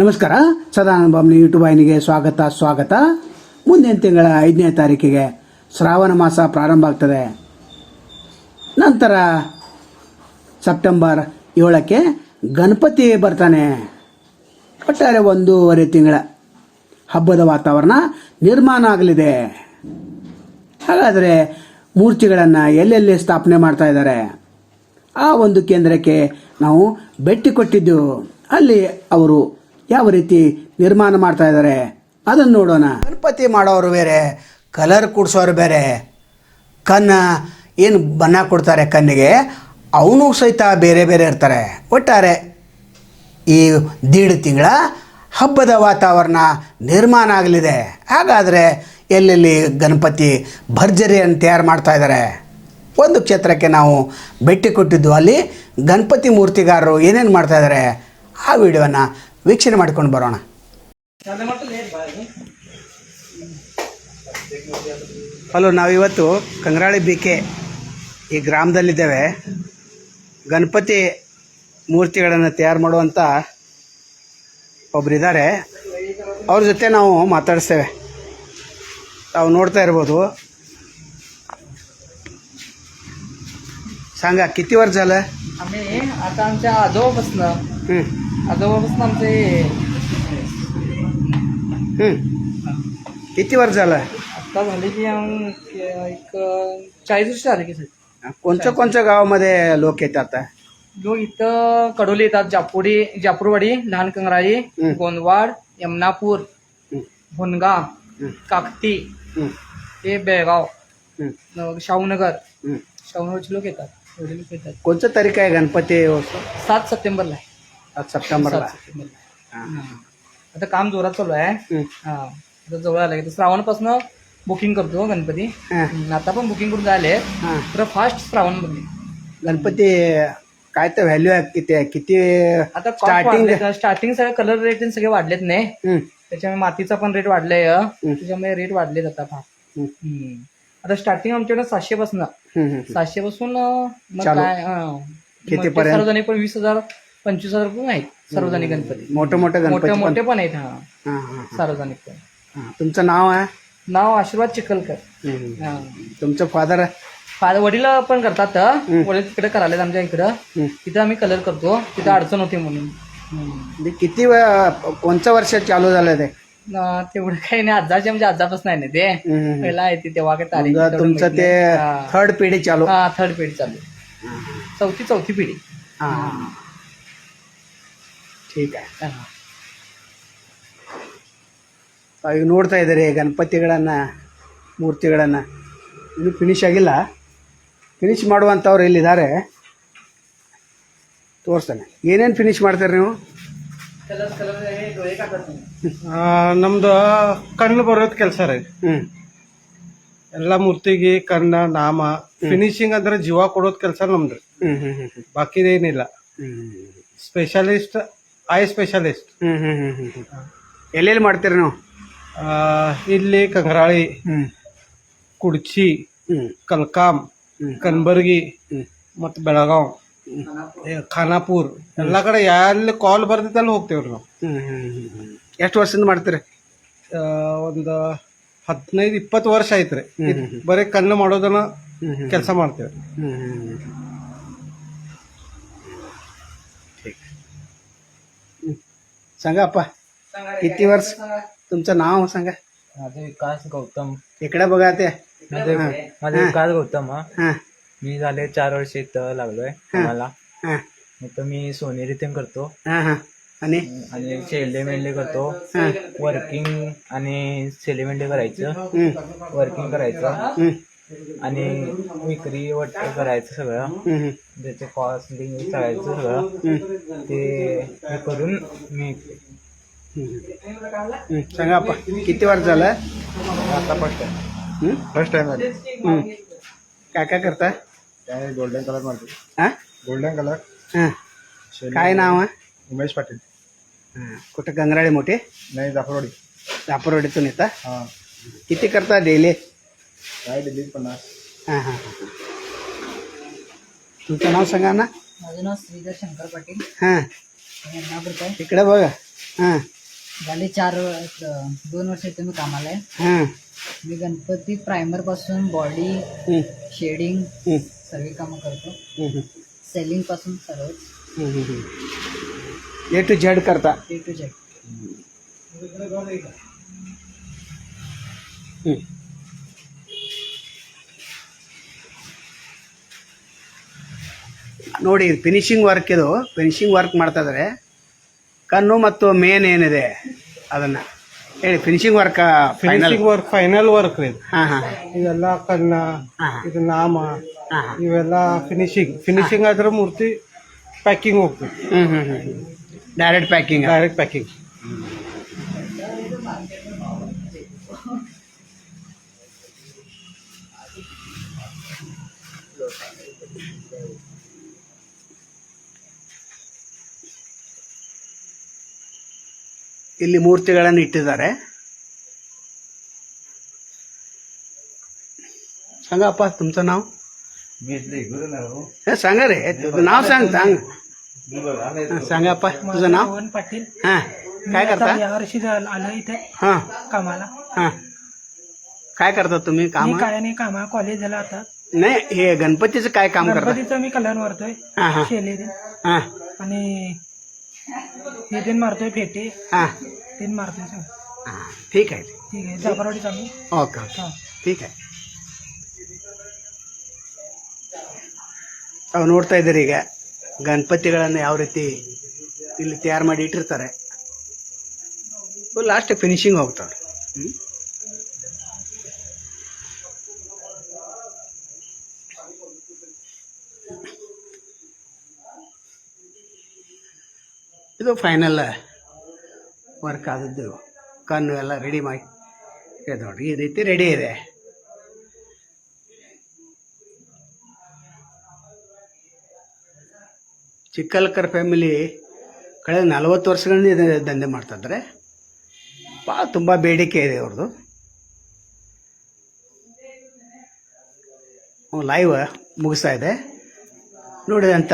ನಮಸ್ಕಾರ. ಸದಾನಂದ ಯೂಟ್ಯೂಬ್ ವಾಹಿನಿಗೆ ಸ್ವಾಗತ ಸ್ವಾಗತ. ಮುಂದಿನ ತಿಂಗಳ ಐದನೇ ತಾರೀಕಿಗೆ ಶ್ರಾವಣ ಮಾಸ ಪ್ರಾರಂಭ ಆಗ್ತದೆ. ನಂತರ ಸೆಪ್ಟೆಂಬರ್ ಏಳಕ್ಕೆ ಗಣಪತಿ ಬರ್ತಾನೆ. ಒಟ್ಟಾರೆ ಒಂದೂವರೆ ತಿಂಗಳ ಹಬ್ಬದ ವಾತಾವರಣ ನಿರ್ಮಾಣ ಆಗಲಿದೆ. ಹಾಗಾದರೆ ಮೂರ್ತಿಗಳನ್ನು ಎಲ್ಲೆಲ್ಲಿ ಸ್ಥಾಪನೆ ಮಾಡ್ತಾ ಇದ್ದಾರೆ? ಆ ಒಂದು ಕೇಂದ್ರಕ್ಕೆ ನಾವು ಭೇಟಿ ಕೊಟ್ಟಿದ್ದೆವು ಅಲ್ಲಿ ಅವರು ಯಾವ ರೀತಿ ನಿರ್ಮಾಣ ಮಾಡ್ತಾ ಇದ್ದಾರೆ? ಅದನ್ನು ನೋಡೋಣ. ಗಣಪತಿ ಮಾಡೋರು ಬೇರೆ, ಕಲರ್ ಕೂಡಿಸೋರು ಬೇರೆ. ಕನ್ನ ಏನು ಬಣ್ಣ ಕೊಡ್ತಾರೆ ಕಣ್ಣಿಗೆ, ಅವನು ಸಹಿತ ಬೇರೆ ಬೇರೆ ಇರ್ತಾರೆ. ಒಟ್ಟಾರೆ ಈ ದೀಡ್ ತಿಂಗಳ ಹಬ್ಬದ ವಾತಾವರಣ ನಿರ್ಮಾಣ ಆಗಲಿದೆ. ಹಾಗಾದರೆ ಎಲ್ಲೆಲ್ಲಿ ಗಣಪತಿ ಭರ್ಜರಿಯನ್ನು ತಯಾರು ಮಾಡ್ತಾ ಇದ್ದಾರೆ? ಒಂದು ಕ್ಷೇತ್ರಕ್ಕೆ ನಾವು ಭೇಟಿ ಕೊಟ್ಟಿದ್ದು ಅಲ್ಲಿ ಗಣಪತಿ ಮೂರ್ತಿಗಾರರು ಏನೇನು ಮಾಡ್ತಾ ಇದ್ದಾರೆ? ಆ ವಿಡಿಯೋನ ವೀಕ್ಷಣೆ ಮಾಡ್ಕೊಂಡು ಬರೋಣ ಹಲೋ ನಾವಿವತ್ತು ಕಂಗ್ರಾಳಿ ಬಿ ಕೆ ಈ ಗ್ರಾಮದಲ್ಲಿದ್ದೇವೆ ಗಣಪತಿ ಮೂರ್ತಿಗಳನ್ನು ತಯಾರು ಮಾಡುವಂಥ ಒಬ್ಬರಿದ್ದಾರೆ ಅವ್ರ ಜೊತೆ ನಾವು ಮಾತಾಡಿಸ್ತೇವೆ ತಾವು ನೋಡ್ತಾ ಇರ್ಬೋದು सांगा किती वर्ष झालं आम्ही आता आमच्या आजोबापासनं हं, आजोबापासून आमचे. किती वर्ष झालं आता झाले की एक चाळीस वर्ष झाले की सर. कोणत्या कोणत्या गावामध्ये लोक येतात आता? जो इथं कडोली येतात जापुडी जापूरवाडी लहान कंगराळी हं. गोंदवाड यमनापूर हं, भुनगा हं, काकती हं, हे बेळगाव हं, न- शाहूनगर. हं. शाहूनगरचे लोक येतात एवढे लोक येतात. कोणतं तारीख आहे गणपती? सात सप्टेंबरला आहे. सात सप्टेंबरला. आता काम जोरात चालू आहे. हं, आता जवळ आलं की श्रावणपासून बुकिंग करतो गणपती. हां, हम्म, आता पण बुकिंग करून झाले. तर फास्ट श्रावणमध्ये गणपती काय तर व्हॅल्यू आहे किती आहे? किती आता स्टार्टिंग स्टार्टिंग सगळे कलर रेट सगळे वाढलेत नाही त्याच्यामुळे मातीचा पण रेट वाढलाय. त्याच्यामुळे रेट वाढलेत आता फार. हम्म. आता स्टार्टिंग आमच्याकडे सातशे पासून. सातशे पासून मग. काय किती पर्यंत? वीस हजार पंचवीस हजार पण आहेत सार्वजनिक गणपती. मोठे मोठे गणपती मोठे पण मोठे पण. आहेत हा. हां, हां, हां. सार्वजनिक पण. हां. तुमचं नाव आहे? नाव आशीर्वाद चिखलकर. हं, तुमचं फादर फार वडील पण करतात वडील तिकडे करायला आमच्या इकडं. तिथं आम्ही कलर करतो. तिथं अडचण होती म्हणून. हम्म. किती वे- कोणचं वर्ष चालू झालं ते? न- तेवढं काही नाही. आजाचे म्हणजे आजापासून आहे ना ते. हम्म. पहिला आहे ते तेव्हा काही तारीख तुमचं ते थर्ड पिढी चालू. हा थर्ड पिढी चालू. आहे. चौथी चौथी पिढी. हां. ठीक आहे हा. ಈಗ ನೋಡ್ತಾ ಇದ್ದಾರೆ ಗಣಪತಿಗಳನ್ನು ಮೂರ್ತಿಗಳನ್ನು ಇನ್ನೂ ಫಿನಿಶ್ ಆಗಿಲ್ಲ ಫಿನಿಶ್ ಮಾಡುವಂಥವ್ರು ಇಲ್ಲಿದ್ದಾರೆ ತೋರಿಸ್ತಾನೆ ಏನೇನು ಫಿನಿಶ್ ಮಾಡ್ತಾರೆ ನೀವು ಕಲರ್ ಕಲರ್ हे डोळे काढतात तुम्ही. ಆ, ನಮ್ದು ಕಣ್ಣು ಬರೋದ್ ಕೆಲಸ ರೀ ಹ್ಞೂ ಎಲ್ಲ ಮೂರ್ತಿಗೆ ಕಣ್ಣ ನಾಮ ಫಿನಿಶಿಂಗ್ ಅಂದ್ರೆ ಜೀವ ಕೊಡೋದ್ ಕೆಲಸ ನಮ್ದು ಹ್ಞೂ ಹ್ಞೂ ಹ್ಞೂ ಹ್ಞೂ ಬಾಕಿದೇನಿಲ್ಲ ಸ್ಪೆಷಲಿಸ್ಟ್ ಐ ಸ್ಪೆಷಲಿಸ್ಟ್. ಹ್ಞೂ ಹ್ಞೂ ಹ್ಞೂ ಎಲ್ಲೆಲ್ಲಿ ಮಾಡ್ತೀರಿ ನೀವು? ಇಲ್ಲಿ ಕಂಗ್ರಾಳಿ ಕುಡ್ಚಿ ಹ್ಞೂ ಕಲ್ಕಾಮ್ ಕನ್ಬರ್ಗಿ ಮತ್ತು ಬೆಳಗಾವ್ ಖಾನಾಪುರ ಖಾನಾಪುರ್. ಎಲ್ಲ ಕಡೆ ಎಲ್ಲಿ ಕಾಲ್ ಬರ್ತೈತೆ ಅಲ್ಲಿ ಹೋಗ್ತೇವ್ರಿ ನಾವು. ಎಷ್ಟು ವರ್ಷದಿಂದ ಮಾಡ್ತೀರಿ? ಆ, ಒಂದು ಹದಿನೈದು ಇಪ್ಪತ್ತು ವರ್ಷ ಐತ್ರಿ ಬರೀ ಕಣ್ಣು ಮಾಡೋದನ್ನ ಹ್ಮ್, ಹ್ಮ್. ಕೆಲಸ ಮಾಡ್ತೇವೆ. ಹ್ಞೂ ಹ್ಞೂ ಹ್ಞೂ सांगा अप्पा किती वर्ष? तुमचं नाव सांगा. माझं विकास गौतम. इकडे बघा ते. माझं माझं विकास गौतम हा. हां. मी झाले चार वर्ष इथं लागलोय हां. इथं मी सोनेरी ते करतो. हां हां. आणि? आणि शेल्डे मेंढे करतो. हां. वर्किंग आणि सेले मेंढे करायचं. हम्म, वर्किंग करायचं. आणि विक्री वट करायचं सगळं. हम्म, त्याचे कॉस्टिंग करायचं सगळं. ते हे करून मी हम्म. हम्म, सांगा अप्पा किती वर्ष झालं आता फर्स्ट आहे हम्म? फर्स्ट टाइम हम्म. काय काय करता काय गोल्डन कलर मारतो हां गोल्डन कलर हां. काय नाव आहे? उमेश पाटील. हां. कुठं गंगराळे मोठे? नाही जाफरवाडी. दापोरवाडीतून येता? हां. किती करता डेली काय दिल्ली पन्नास हां हां हां. तुमचं नाव सांगा ना. माझं नाव श्रीधर शंकर पाटील. हां. आहे? इकडे बघा. हां. झाले चार दोन वर्ष इथे मी कामाला आहे. हां. मी गणपती प्रायमरपासून बॉडी हं, शेडिंग हं, सगळी कामं करतो. हं, हं, सेलिंगपासून सर्वच. हं, हं, हं. ए टू झेड करता. A to Z. ನೋಡಿ ಫಿನಿಶಿಂಗ್ ವರ್ಕ್ ಇದು. ಫಿನಿಶಿಂಗ್ ವರ್ಕ್ ಮಾಡ್ತಾ ಇದ್ದಾರೆ ಕಣ್ಣು ಮತ್ತು ಮೇನ್ ಏನಿದೆ ಅದನ್ನ. ಹೇಳಿ finishing work finishing work final work ರೀ ಇದು. ಹಾಂ ಹಾಂ. ಇವೆಲ್ಲ ಕಣ್ಣ ಇದು ನಾಮ. ಇವೆಲ್ಲ ಫಿನಿಶಿಂಗ್ ಫಿನಿಶಿಂಗ್ ಆದ್ರೆ ಮೂರ್ತಿ ಪ್ಯಾಕಿಂಗ್ ಹೋಗ್ತದೆ. ಹ್ಞೂ ಹ್ಞೂ ಹ್ಞೂ ಡೈರೆಕ್ಟ್ ಪ್ಯಾಕಿಂಗ್ ಡೈರೆಕ್ಟ್ ಪ್ಯಾಕಿಂಗ್ ಇಲ್ಲಿ ಮೂರ್ತಿಗಳನ್ನು ಇಟ್ಟಿದ್ದಾರೆ सांगा तुमचं नाव हे सांगा रे तुझं नाव सांग सांग हा, सांगा आप्पा तुझं नाव पवन पाटील हा काय करता या वर्षी झालं- आलो इथे हा कामाला हा काय करता तुम्ही काम मी काय नाही कामा कॉलेज झालं आता नाही हे गणपतीचं काय काम करता गणपतीचं मी कलर मारतोय हा हा शेले ते हा आणि हे तीन मारतोय फेटे हा तीन मारतोय सगळं. हा ठीक आहे ठीक आहे जाफरवाडी चालू ಓಕೆ ಓಕೆ हा ठीक आहे ತಾವು ನೋಡ್ತಾ ಇದ್ದೀರಿ ಈಗ ಗಣಪತಿಗಳನ್ನು ಯಾವ ರೀತಿ ಇಲ್ಲಿ ತಯಾರು ಮಾಡಿ ಇಟ್ಟಿರ್ತಾರೆ ಲಾಸ್ಟ್ ಫಿನಿಶಿಂಗ್ ಹೋಗ್ತಾವ್ರೆ ಹ್ಮ್? ಇದು ಫೈನಲ್ ವರ್ಕ್ ಆದದ್ದು. ಕಣ್ಣು ಎಲ್ಲ ರೆಡಿ ಮಾಡಿ. ಇದು ನೋಡಿ ಈ ರೀತಿ ರೆಡಿ ಇದೆ. ಚಿಕ್ಕಲ್ಕರ್ ಫ್ಯಾಮಿಲಿ ಕಳೆದ ನಲವತ್ತು ವರ್ಷಗಳಿಂದ ದಂಧೆ ಮಾಡ್ತಾ ಇದ್ದಾರೆ. ಭಾಳ ತುಂಬ ಬೇಡಿಕೆ ಇದೆ ಅವ್ರದ್ದು. ಲೈವ್ ಮುಗಿಸ್ತಾ ಇದೆ. ನೋಡಿದಂಥ